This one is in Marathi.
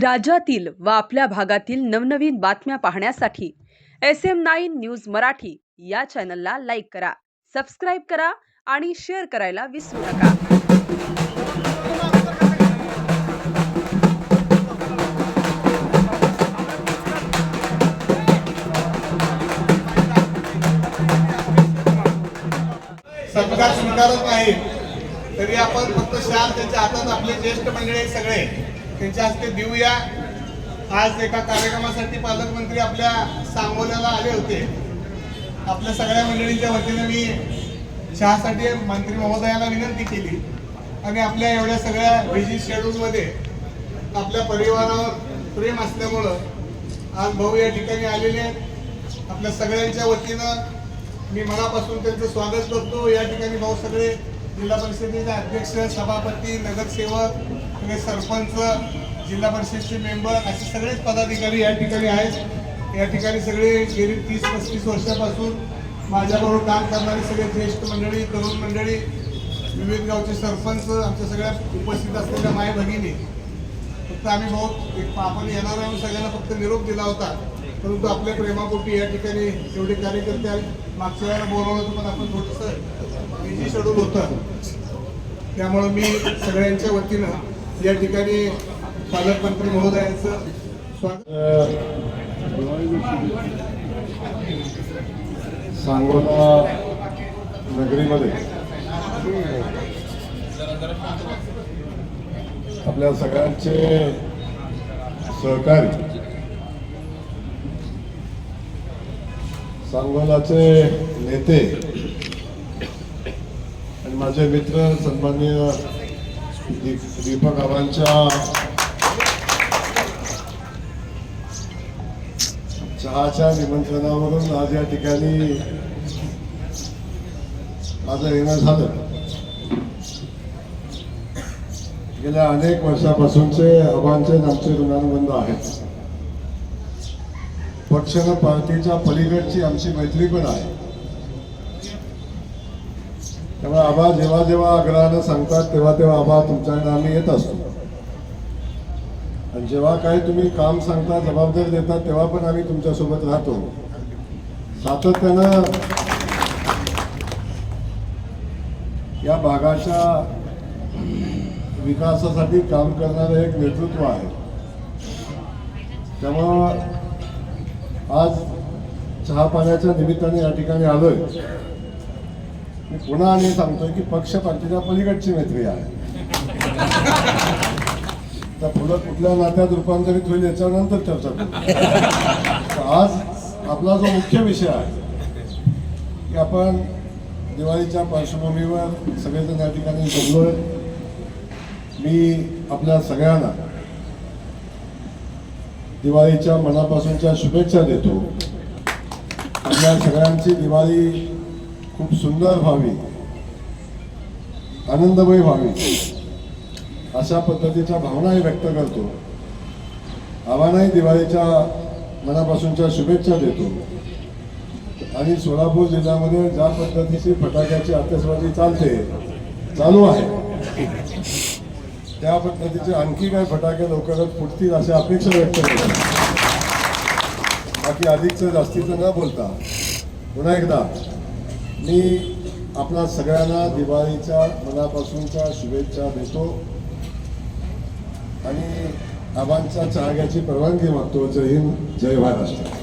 राज्यातील व आपल्या भागातील नवनवीन बातम्या पाहण्यासाठी S M nine news Marathi या चॅनलला लाईक करा सबस्क्राईब करा आणि शेअर करायला विसरू नका. सरकार स्वीकारत नाही तरी आपण फक्त शाल त्यांच्या हातात आपले ज्येष्ठ मंडळी सगळे. त्यांच्या हस्ते देऊया. आज एका कार्यक्रमासाठी पालकमंत्री आपल्या सांगोल्याला आले होते. आपल्या सगळ्या मंडळींच्या वतीने मी चहासाठी मंत्री महोदयाला विनंती केली. आणि आपल्या एवढ्या सगळ्या बिझी शेड्यूलमध्ये आपल्या परिवारावर प्रेम असल्यामुळं आज भाऊ या ठिकाणी आलेले आहेत. आपल्या सगळ्यांच्या वतीनं मी मनापासून त्यांचं स्वागत करतो. या ठिकाणी भाऊ सगळे जिल्हा परिषदेचे अध्यक्ष सभापती नगरसेवक सगळे सरपंच जिल्हा परिषदचे मेंबर असे सगळेच पदाधिकारी या ठिकाणी आहेत. या ठिकाणी सगळे गेली तीस पस्तीस वर्षापासून माझ्याबरोबर काम करणारे सगळे ज्येष्ठ मंडळी तरुण मंडळी विविध गावचे सरपंच आमच्या सगळ्या उपस्थित असलेल्या माय भगिनी. फक्त आम्ही भाऊ एक आपण येणार आहोत सगळ्यांना फक्त निरोप दिला होता. परंतु आपल्या प्रेमापोटी या ठिकाणी एवढे कार्यकर्ते आले. मागच्या वेळेला बोलवलं होतं पण आपण थोडंसं बिझी शेड्यूल होतं. त्यामुळं मी सगळ्यांच्या वतीनं या ठिकाणी पालकमंत्री महोदयांचं स्वागत. सांगोला नगरीमध्ये आपल्या सगळ्यांचे सहकारी सांगोलाचे नेते आणि माझे मित्र सन्माननीय दीपक आबांच्या चहाच्या निमंत्रणावरून आज या ठिकाणी माझं येणं झालं. गेल्या अनेक वर्षापासूनचे आबांचे आमचे ऋणानुबंध आहेत. पक्ष पार्टीच्या पलीकडची आमची मैत्री पण आहे. त्यामुळे आबा जेव्हा जेव्हा आग्रहानं सांगतात तेव्हा तेव्हा आबा तुमच्याकडे आम्ही येत असतो. आणि जेव्हा काही तुम्ही काम सांगता जबाबदारी देता तेव्हा पण आम्ही तुमच्यासोबत राहतो. सातत्यानं या भागाच्या विकासासाठी काम करणारं एक नेतृत्व आहे. त्यामुळं आज चहा पाण्याच्या निमित्ताने या ठिकाणी आलोय. मी पुन्हा आणि सांगतोय की पक्ष पार्टीच्या पलीकडची मैत्री आहे. त्या पुढं कुठल्या नात्यात रूपांतरित होईल याच्यानंतर चर्चा करू. तर आज आपला जो मुख्य विषय आहे की आपण दिवाळीच्या पार्श्वभूमीवर सगळेजण या ठिकाणी जमलोय. मी आपल्या सगळ्यांना दिवाळीच्या मनापासूनच्या शुभेच्छा देतो. आपल्या सगळ्यांची दिवाळी खूप सुंदर व्हावी. आनंदमय व्हावी. अशा पद्धतीच्या भावनाही व्यक्त करतो. आव्हानही दिवाळीच्या मनापासूनच्या शुभेच्छा देतो. आणि सोलापूर जिल्ह्यामध्ये ज्या पद्धतीची फटाक्याची आतषबाजी चालते चालू आहे. त्या पद्धतीचे आणखी काही फटाके लवकरच फुटतील अशा अपेक्षा व्यक्त करतो. बाकी अधिकचं जास्तीचं न बोलता पुन्हा एकदा मी आपल्या सगळ्यांना दिवाळीच्या मनापासूनच्या शुभेच्छा देतो. आणि आबांच्या चहाग्याची परवानगी मागतो. जय हिंद जय महाराष्ट्र.